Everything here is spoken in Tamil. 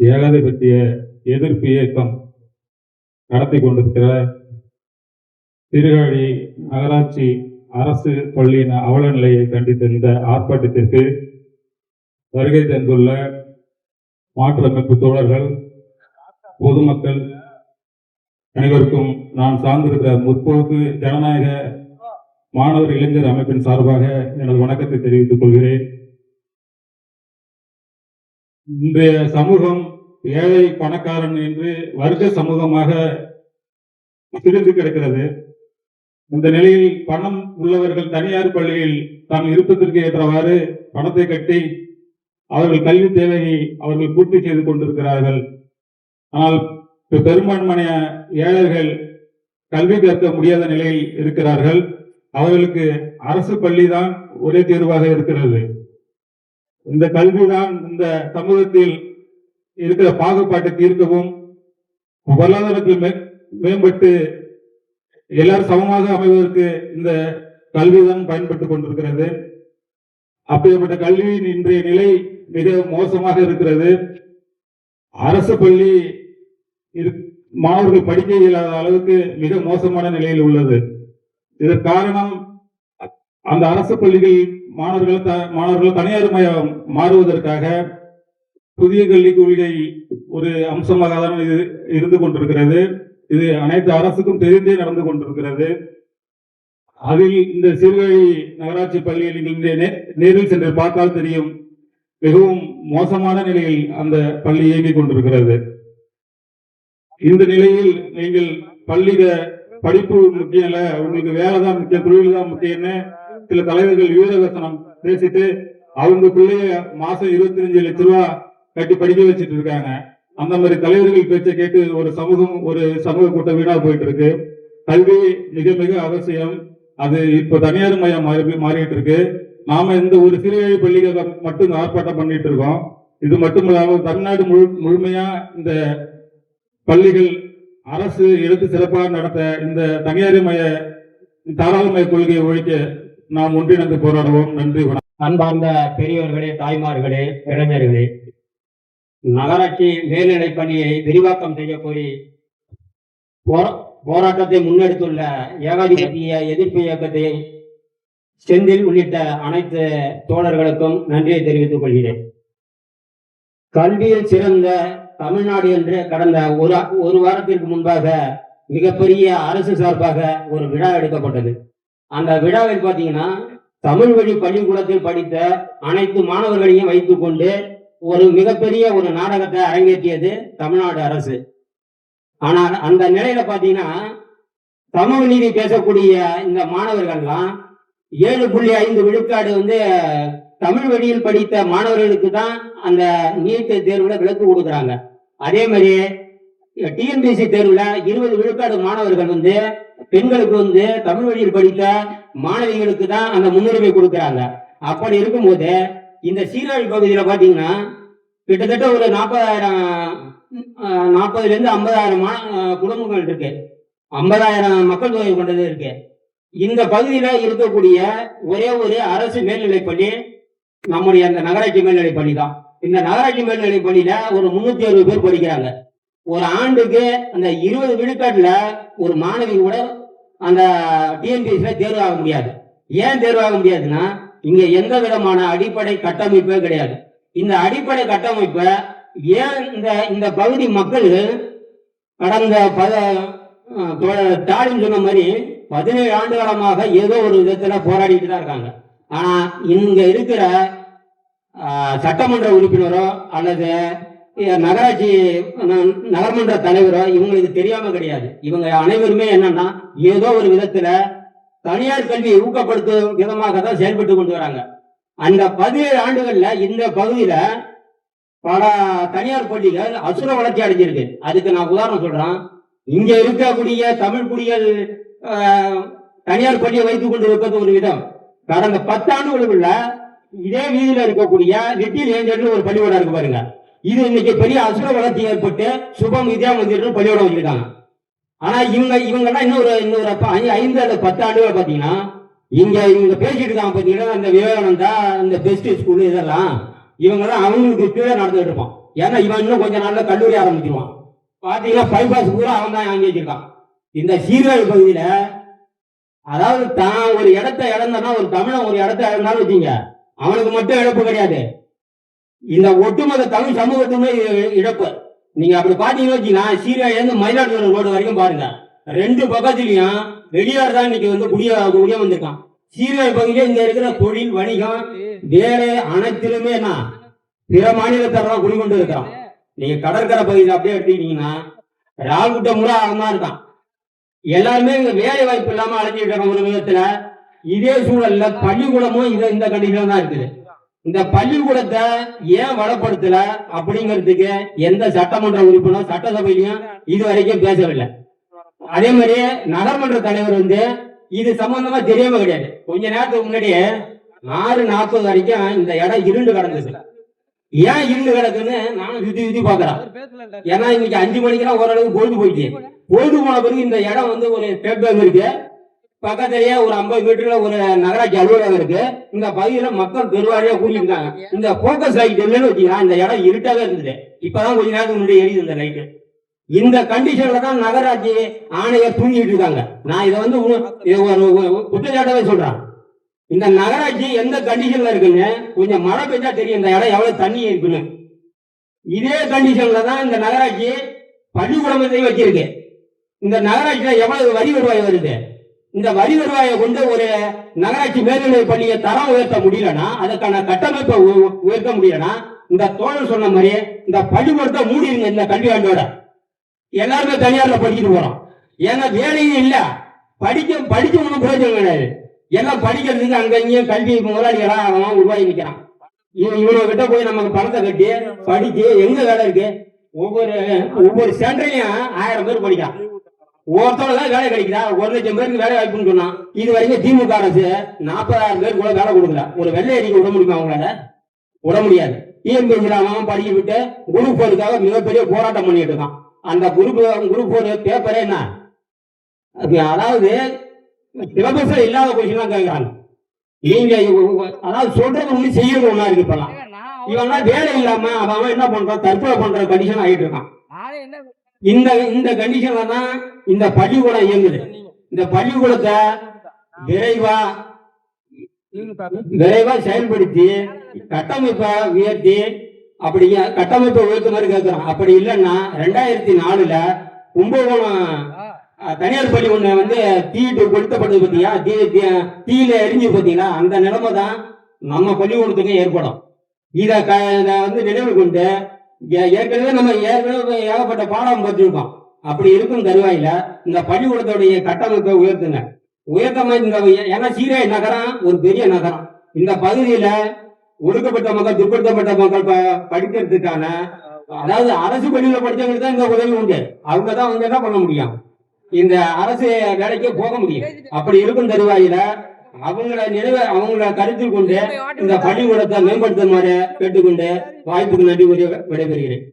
ஏகாதிபத்திய எதிர்ப்பு இயக்கம் நடத்தி கொண்டிருக்கிற திருகாழி நகராட்சி அரசு பள்ளியின் அவல நிலையை கண்டித்திருந்த ஆர்ப்பாட்டத்திற்கு வருகை தந்துள்ள மாற்றமைப்பு தோழர்கள் பொதுமக்கள் அனைவருக்கும் நான் சார்ந்திருந்த முற்போக்கு ஜனநாயக மாணவர் இளைஞர் அமைப்பின் சார்பாக எனது வணக்கத்தை தெரிவித்துக் கொள்கிறேன். இன்றைய சமூகம் ஏழை பணக்காரன் என்று வர்க்க சமூகமாக பிரிந்து கிடக்கிறது. இந்த நிலையில் பணம் உள்ளவர்கள் தனியார் பள்ளியில் தாம் இருப்பதற்கு ஏற்றவாறு பணத்தை கட்டி அவர்கள் கல்வி தேவையை அவர்கள் பூர்த்தி செய்து கொண்டிருக்கிறார்கள். ஆனால் பெ- பெரும்பான்மையான ஏழைகள் கல்வி கற்க முடியாத நிலையில் இருக்கிறார்கள். அவர்களுக்கு அரசு பள்ளி தான் ஒரே தேர்வாக இருக்கிறது. இந்த கல்விதான் இந்த சமூகத்தில் இருக்கிற பாகுபாட்டை தீர்க்கவும் பொருளாதாரத்தில் மே- மேம்பட்டு எல்லாரும் சமமாக அமைவதற்கு இந்த கல்விதான் பயன்பட்டுக் கொண்டிருக்கிறது. அப்படிப்பட்ட கல்வியின் இன்றைய நிலை மிக மோசமாக இருக்கிறது. அரசு பள்ளி மாணவர்கள் படிக்க இயலாத அளவுக்கு மிக மோசமான நிலையில் உள்ளது. இதற்கு காரணம் அந்த அரசு பள்ளிகள் மாணவர்கள் த- மாணவர்கள் தனியார் மயம் மாறுவதற்காக புதிய கல்விக் கொள்கை ஒரு அம்சமாக தான் இது இருந்து கொண்டிருக்கிறது. இது அனைத்து அரசுக்கும் தெரிந்தே நடந்து கொண்டிருக்கிறது. அதில் இந்த சீர்காழி நகராட்சி பள்ளியில் நீங்கள் நேரில் சென்று பார்த்தால் தெரியும். மிகவும் மோசமான நிலையில் அந்த பள்ளி இயங்கிக் கொண்டிருக்கிறது. இந்த நிலையில் நீங்கள் பள்ளியில படிப்பு முக்கியம் இல்ல உங்களுக்கு வேலை தான் முக்கியம் தொழில் தான் முக்கியம்னு சில தலைவர்கள் வீரவசனம் பேசிட்டு அவங்க பிள்ளைய மாசம் இருபத்தி அஞ்சு லட்ச ரூபா கட்டி படிக்க வச்சிட்டு இருக்காங்க. அந்த மாதிரி தலைவர்கள் பேச்சை கேட்டு ஒரு சமூகம் ஒரு சமூக கூட்டம் வீணா போயிட்டு இருக்கு. கல்வி மிக மிக அவசியம். அது இப்ப தனியார் மையம் மாறி மாறிட்டு இருக்கு. நாம இந்த ஒரு சிறுவழி பள்ளிகள் மட்டும் ஆர்ப்பாட்டம் பண்ணிட்டு இருக்கோம். இது மட்டும் இல்லாமல் தமிழ்நாடு முழு முழுமையா இந்த பள்ளிகள் அரசு எடுத்து சிறப்பாக நடத்த இந்த தனியார் மைய தாராளமய கொள்கையை ஒழிக்க நாம் ஒன்றிணைந்து போராடுவோம். நன்றி அன்பார்ந்த பெரியோர்களே தாய்மார்களே இளைஞர்களே நகராட்சி மேல்நிலை பணியை விரிவாக்கம் செய்ய கோரி போராட்டத்தை முன்னெடுத்துள்ள ஏகாதிபத்திய எதிர்ப்பு இயக்கத்தை செந்தில் உள்ளிட்ட அனைத்து தோழர்களுக்கும் நன்றியை தெரிவித்துக் கொள்கிறேன். கல்வியில் சிறந்த தமிழ்நாடு என்று கடந்த ஒரு ஒரு வாரத்திற்கு முன்பாக மிகப்பெரிய அரசு சார்பாக ஒரு விழா எடுக்கப்பட்டது. அந்த விழாவில் பார்த்தீங்கன்னா தமிழ் வழி பள்ளிக்கூடத்தில் படித்த அனைத்து மாணவர்களையும் வைத்துக்கொண்டு ஒரு மிகப்பெரிய ஒரு நாடகத்தை அரங்கேற்றியது தமிழ்நாடு அரசு. ஆனால் அந்த நிலையில பார்த்தீங்கன்னா தமிழ் நீதி பேசக்கூடிய இந்த மாணவர்கள்லாம் ஏழு புள்ளி ஐந்து விழுக்காடு வந்து தமிழ் வழியில் படித்த மாணவர்களுக்கு தான் அந்த நீட் தேர்வுல விளக்கு கொடுக்குறாங்க. அதே மாதிரி டிஎன்பிஎஸ்சி தேர்வுல இருபது விழுக்காடு மாணவர்கள் வந்து பெண்களுக்கு வந்து தமிழ் வழியில் படித்த மாணவிகளுக்கு தான் அந்த முன்னுரிமை கொடுக்குறாங்க. அப்படி இருக்கும்போது இந்த சீரழி பகுதியில பாத்தீங்கன்னா கிட்டத்தட்ட ஒரு நாற்பதாயிரம் நாற்பதுல இருந்து ஐம்பதாயிரம் குடும்பங்கள் இருக்கு. ஐம்பதாயிரம் மக்கள் தொகை கொண்டது இருக்கு. இந்த பகுதியில இருக்கக்கூடிய ஒரே ஒரு அரசு மேல்நிலைப்பள்ளி நம்முடைய அந்த நகராட்சி மேல்நிலைப்பள்ளி தான் இந்த நகராட்சி மேல்நிலைப்பள்ளியில ஒரு முன்னூத்தி அறுபது பேர் படிக்கிறாங்க. ஒரு ஆண்டுக்கு அந்த இருபது விழுக்காட்டுல ஒரு மாணவி கூட அந்த டிஎன்பிஎஸ்ல தேர்வாக முடியாது. ஏன் தேர்வாக முடியாதுன்னா இங்க எந்த விதமான அடிப்படை கட்டமைப்பே கிடையாது. இந்த அடிப்படை கட்டமைப்பை ஏன் இந்த இந்த பகுதி மக்கள் கடந்த பத அஹ் ஸ்டாலின் சொன்ன மாதிரி பதினேழு ஆண்டு காலமாக ஏதோ ஒரு விதத்துல போராடிட்டு தான் இருக்காங்க. ஆனா இங்க இருக்கிற சட்டமன்ற உறுப்பினரோ அல்லது நகராட்சி ந- நகர்மன்ற தலைவரோ இவங்களுக்கு தெரியாம கிடையாது. இவங்க அனைவருமே என்னன்னா ஏதோ ஒரு விதத்துல தனியார் கல்வியை ஊக்கப்படுத்தும் விதமாக தான் செயல்பட்டு கொண்டு வராங்க. அந்த பதினேழு ஆண்டுகள்ல இந்த பகுதியில பல தனியார் பள்ளிகள் அசுர வளர்ச்சி அடைஞ்சிருக்கு. அதுக்கு நான் உதாரணம் சொல்றேன். இங்க இருக்கக்கூடிய தமிழ் குடிகள் தனியார் பள்ளியை வைத்துக் கொண்டு இருப்பது ஒரு விதம். கடந்த பத்தாண்டுகளுக்குள்ள இதே வீதியில இருக்கக்கூடிய லிட்டில் ஏஞ்சல் ஒரு பள்ளிக்கூடம் இருக்கு பாருங்க. இது இன்னைக்கு பெரிய அசுர வளர்ச்சி ஏற்பட்டு சுபம் வித்யா மந்திரம் பள்ளியோட வச்சுக்கிட்டாங்க. ஆனா இவங்க இவங்க எல்லாம் இன்னொரு இன்னொரு ஐந்து அல்லது பத்து ஆண்டுகள் பாத்தீங்கன்னா இங்க இவங்க பேசிட்டு இருக்காங்க பாத்தீங்கன்னா அந்த விவேகானந்தா இந்த பெஸ்ட் ஸ்கூல் இதெல்லாம் இவங்க அவங்களுக்கு கீழே நடந்துட்டு இருப்பான். ஏன்னா இவன் இன்னும் கொஞ்ச நாள்ல கல்லூரி ஆரம்பிச்சிருவான். பாத்தீங்கன்னா பைபாஸ் பூரா அவன் தான் வாங்கி வச்சிருக்கான். இந்த சீர்காழி பகுதியில அதாவது தான் ஒரு இடத்த இழந்தனா ஒரு தமிழன் ஒரு இடத்த இழந்தாலும் வச்சுங்க அவனுக்கு மட்டும் இழப்பு கிடையாது. இந்த ஒட்டுமொத்த தமிழ் சமூகத்துக்குமே இழப்பு. நீங்க அப்படி பாத்தீங்கன்னு வச்சீங்கன்னா சீர்காழி இருந்து மயிலாடுதுறை ரோடு வரைக்கும் பாருங்க. ரெண்டு பக்கத்துலயும் வெளியார் தான் இன்னைக்கு வந்து குடிய குடிய வந்திருக்கான். சீரியா பகுதியில இங்க இருக்கிற தொழில் வணிகம் வேலை அனைத்திலுமே என்ன? பிற மாநிலத்தவர்கள் குடிக்கொண்டு இருக்கிறான். நீங்க கடற்கரை பகுதியில் அப்படியே எடுத்துக்கிட்டீங்கன்னா ராகுட்ட முறை அவன் இருக்கான். எல்லாருமே இங்க வேலை வாய்ப்பு இல்லாம அழைச்சிட்டு இருக்காங்க ஒரு விதத்துல. இதே சூழல்ல பள்ளிக்கூடமும் இது இந்த கண்டிஷன் தான் இருக்குது. இந்த பள்ளிக்கூடத்தை ஏன் வளப்படுத்தல அப்படிங்கிறதுக்கு எந்த சட்டமன்ற உறுப்பினரும் சட்டசபையிலையும் இது வரைக்கும் பேசவில்லை. அதே மாதிரி நகர்மன்ற தலைவர் வந்து இது சம்பந்தமா தெரியாம கிடையாது. கொஞ்ச நேரத்துக்கு முன்னாடியே ஆறு நாற்பது வரைக்கும் இந்த இடம் இருண்டு கிடந்துச்சு. ஏன் இருண்டு கிடக்குன்னு நானும் சுத்தி சுத்தி பாக்குறேன் ஏன்னா இன்னைக்கு அஞ்சு மணிக்கெல்லாம் ஓரளவுக்கு பொழுது போயிடுச்சு. பொழுது போன பிறகு இந்த இடம் வந்து ஒரு ஸ்டேட் இருக்கு. பக்கத்திலேயே ஒரு ஐம்பது மீட்டர்ல ஒரு நகராட்சி அலுவலகம் இருக்கு. இந்த பகுதியில மக்கள் பெருவாரியா கூடியிருக்காங்க. இந்த போக்கஸ் லைட் இல்லைன்னு வச்சீங்கன்னா இந்த இடம் இருட்டாவே இருந்தது. இப்பதான் கொஞ்ச நேரத்துக்கு முன்னாடி எரியுது இந்த லைட்டு இந்த கண்டிஷன்ல தான் நகராட்சி ஆணையர் தூங்கிட்டு இருக்காங்க. நான் இதை வந்து உ- ஒரு சொல்றேன். இந்த நகராட்சி எந்த கண்டிஷன்ல இருக்குன்னு கொஞ்சம் மழை பெஞ்சா தெரியும். இந்த இடம் எவ்வளவு தண்ணி இருக்குன்னு. இதே கண்டிஷன்ல தான் இந்த நகராட்சி பள்ளிக்கூடத்தையும் வச்சிருக்கு. இந்த நகராட்சியில எவ்வளவு வரி வருவாய் வருது? இந்த வரி வருவாயை கொண்டு ஒரு நகராட்சி மேல்நிலை பள்ளியை தரம் உயர்த்த முடியலன்னா அதுக்கான கட்டமைப்பை உ- உயர்த்த முடியலன்னா இந்த தோழர் சொன்ன மாதிரி இந்த பள்ளிக்கூடத்தை மூடிடுங்க இந்த கல்வி ஆண்டோட. எல்லாருமே தனியார்ல படிச்சுட்டு போறோம். ஏன்னா வேலையும் இல்ல. படிக்க படிச்ச ஒன்றும் பிரயோஜனம் கிடையாது. எல்லாம் படிக்கிறதுக்கு அங்க இங்கேயும் கல்வி முதலாளிகளா அவன் உருவாகி நிக்கிறான். இவன் கிட்ட போய் நமக்கு பணத்தை கட்டி படிச்சு எங்க வேலை இருக்கு? ஒவ்வொரு ஒவ்வொரு சென்டர்லயும் ஆயிரம் பேர் படிக்கிறான். ஒருத்தவங்க தான் வேலை கிடைக்குதா? ஒரு லட்சம் பேருக்கு வேலை வாய்ப்புன்னு சொன்னான். இது வரைக்கும் திமுக அரசு நாற்பதாயிரம் பேருக்கு கூட வேலை கொடுக்கல. ஒரு வெள்ளை அடிக்க விட முடியுமா அவங்களால விட முடியாது. டிஎம்பிஎஸ்சில் அவன் படிக்க விட்டு குரூப் போருக்காக மிகப்பெரிய போராட்டம் பண்ணிட்டு இருக்கான். அந்த குரூப் குரூப் போர் பேப்பரே என்ன? அது அதாவது சிலபஸ்ல இல்லாத கொஸ்டின் தான் கேட்கறாங்க நீங்க அதாவது சொல்றது ஒண்ணு செய்யறது ஒண்ணா இருக்கு இப்பெல்லாம். இவன்லாம் வேலை இல்லாம அவன் என்ன பண்றான்? தற்கொலை பண்ற கண்டிஷன் ஆகிட்டு இருக்கான். இந்த இந்த கண்டிஷன்ல தான் இந்த பள்ளிக்கூடம் இயங்குது. இந்த பள்ளிக்கூடத்தை விரைவா விரைவா செயல்படுத்தி கட்டமைப்பை உயர்த்தி அப்படி கட்டமைப்பை உயர்த்த மாதிரி கேட்கிறோம் அப்படி இல்லைன்னா ரெண்டாயிரத்தி நாலுல கும்பகோணம் தனியார் பள்ளி ஒண்ணு வந்து தீட்டு கொளுத்தப்பட்டது பத்தியா தீ தீயில எரிஞ்சு பாத்தீங்களா? அந்த நிலைமை தான் நம்ம பள்ளிக்கூடத்துக்கு ஏற்படும். இதை க வந்து நினைவு கொண்டு ஏ- ஏற்கனவே நம்ம ஏற்கனவே ஏகப்பட்ட பாடம் பார்த்துருக்கோம் அப்படி இருக்கும் தருவாயில இந்த பள்ளிக்கூடத்துடைய கட்டமைப்பை உயர்த்துங்க. உயர்த்தமா இந்த ஏன்னா சீராய் நகரம் ஒரு பெரிய நகரம். இந்த பகுதியில ஒடுக்கப்பட்ட மக்கள் பிற்படுத்தப்பட்ட மக்கள் படிக்கிறதுக்கான அதாவது அரசு பள்ளியில படிச்சவங்களுக்கு தான் இந்த உதவி உண்டு. அவங்க தான் வந்து என்ன பண்ண முடியும்? இந்த அரசு வேலைக்கே போக முடியும். அப்படி இருக்கும் தருவாயில அவங்கள நினைவு அவங்கள கருத்தில் கொண்டு இந்த பள்ளிக்கூடத்தை மேம்படுத்துமாறு கேட்டுக்கொண்டு வாய்ப்புக்கு நன்றி கூறி விடைபெறுகிறேன்.